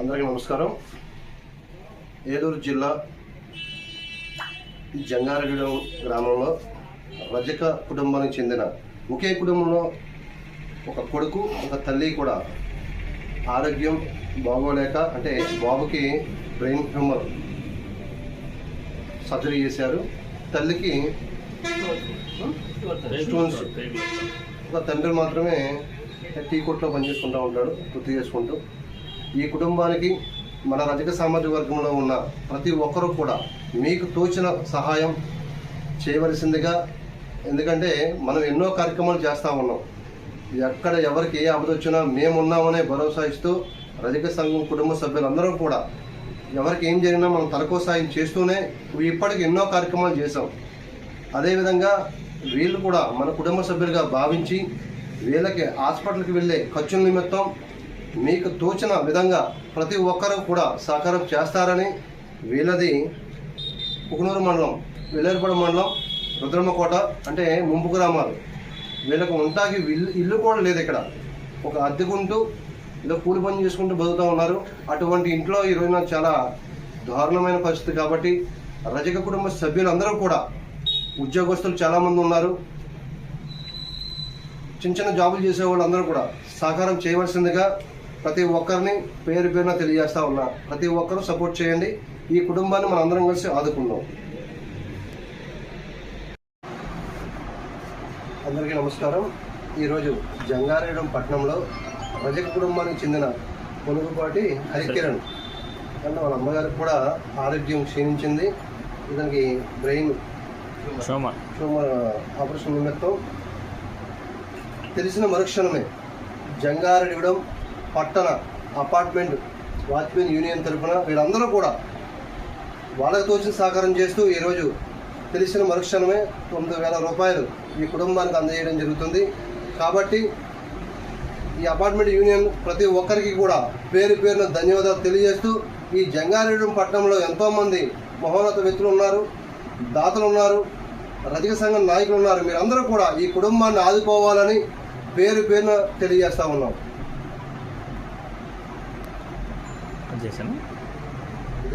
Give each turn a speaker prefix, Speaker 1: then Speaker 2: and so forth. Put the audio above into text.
Speaker 1: అందరికి నమస్కారం. ఏలూరు జిల్లా జంగారగూడెం గ్రామంలో రజక కుటుంబానికి చెందిన ఒకే కుటుంబంలో ఒక కొడుకు ఒక తల్లి కూడా ఆరోగ్యం బాగోలేక అంటే బాబుకి బ్రెయిన్ ట్యూమర్ సర్జరీ చేశారు. తల్లికి స్టోన్స్. ఒక తండ్రి మాత్రమే టీ కొట్లో పనిచేసుకుంటూ ఉంటాడు వృత్తి చేసుకుంటూ. ఈ కుటుంబానికి మన రజక సామాజిక వర్గంలో ఉన్న ప్రతి ఒక్కరూ కూడా మీకు తోచిన సహాయం చేయవలసిందిగా ఎందుకంటే మనం ఎన్నో కార్యక్రమాలు చేస్తూ ఉన్నాం. ఎక్కడ ఎవరికి ఏ ఆపద వచ్చినా మేమున్నామనే భరోసా ఇస్తూ రజక సంఘం కుటుంబ సభ్యులందరం కూడా ఎవరికి ఏం జరిగినా మనం తలకో సాయం చేస్తూనే ఇప్పటికి ఎన్నో కార్యక్రమాలు చేసాం అదేవిధంగా వీళ్ళు కూడా మన కుటుంబ సభ్యులుగా భావించి వీళ్ళకి హాస్పిటల్కి వెళ్ళే ఖర్చుల నిమిత్తం మీకు తోచిన విధంగా ప్రతి ఒక్కరూ కూడా సహకారం చేస్తారని వీళ్ళది పుకునూరు మండలం వెల్లేరుపడ మండలం రుద్రమ్మకోట అంటే ముంపు గ్రామాలు. వీళ్ళకు ఉంటాకి ఇల్లు ఇల్లు కూడా లేదు ఇక్కడ. ఒక అద్దెకుంటూ ఏదో కూలి పని చేసుకుంటూ బతుకుతూ ఉన్నారు. అటువంటి ఇంట్లో ఈ రోజున చాలా దారుణమైన పరిస్థితి కాబట్టి రజక కుటుంబ సభ్యులందరూ కూడా ఉద్యోగస్తులు చాలామంది ఉన్నారు. చిన్న చిన్న జాబులు చేసే వాళ్ళందరూ కూడా సహకారం చేయవలసిందిగా ప్రతి ఒక్కరిని పేరు పేరున తెలియజేస్తా ఉన్నా. ప్రతి ఒక్కరూ సపోర్ట్ చేయండి. ఈ కుటుంబాన్ని మనం అందరం కలిసి ఆదుకుందాం. అందరికీ నమస్కారం. ఈరోజు జంగారేడం పట్టణంలో రజక కుటుంబానికి చెందిన పొనుగుపాటి హరికిరణ్. అన్న వాళ్ళ అమ్మగారికి కూడా ఆరోగ్యం క్షీణించింది. ఇతనికి బ్రెయిన్ ఆపరేషన్ నిమిత్తం తెలిసిన మరుక్షణమే జంగారెడ్డిగూడెం పట్టణ అపార్ట్మెంట్ వాచ్మెన్ యూనియన్ తరఫున వీళ్ళందరూ కూడా వాళ్ళకి తోచిన సహకారం చేస్తూ ఈరోజు తెలిసిన మరుక్షణమే తొమ్మిది వేల రూపాయలు ఈ కుటుంబానికి అందజేయడం జరుగుతుంది. కాబట్టి ఈ అపార్ట్మెంట్ యూనియన్ ప్రతి ఒక్కరికి కూడా పేరు పేరున ధన్యవాదాలు తెలియజేస్తూ ఈ జంగారెడ్డి పట్టణంలో ఎంతోమంది మహోన్నత వ్యక్తులు ఉన్నారు దాతలు ఉన్నారు రజక సంఘం నాయకులు ఉన్నారు. మీరందరూ కూడా ఈ కుటుంబాన్ని ఆదుకోవాలని పేరు పేరున తెలియజేస్తా ఉన్నాం. చేశాను.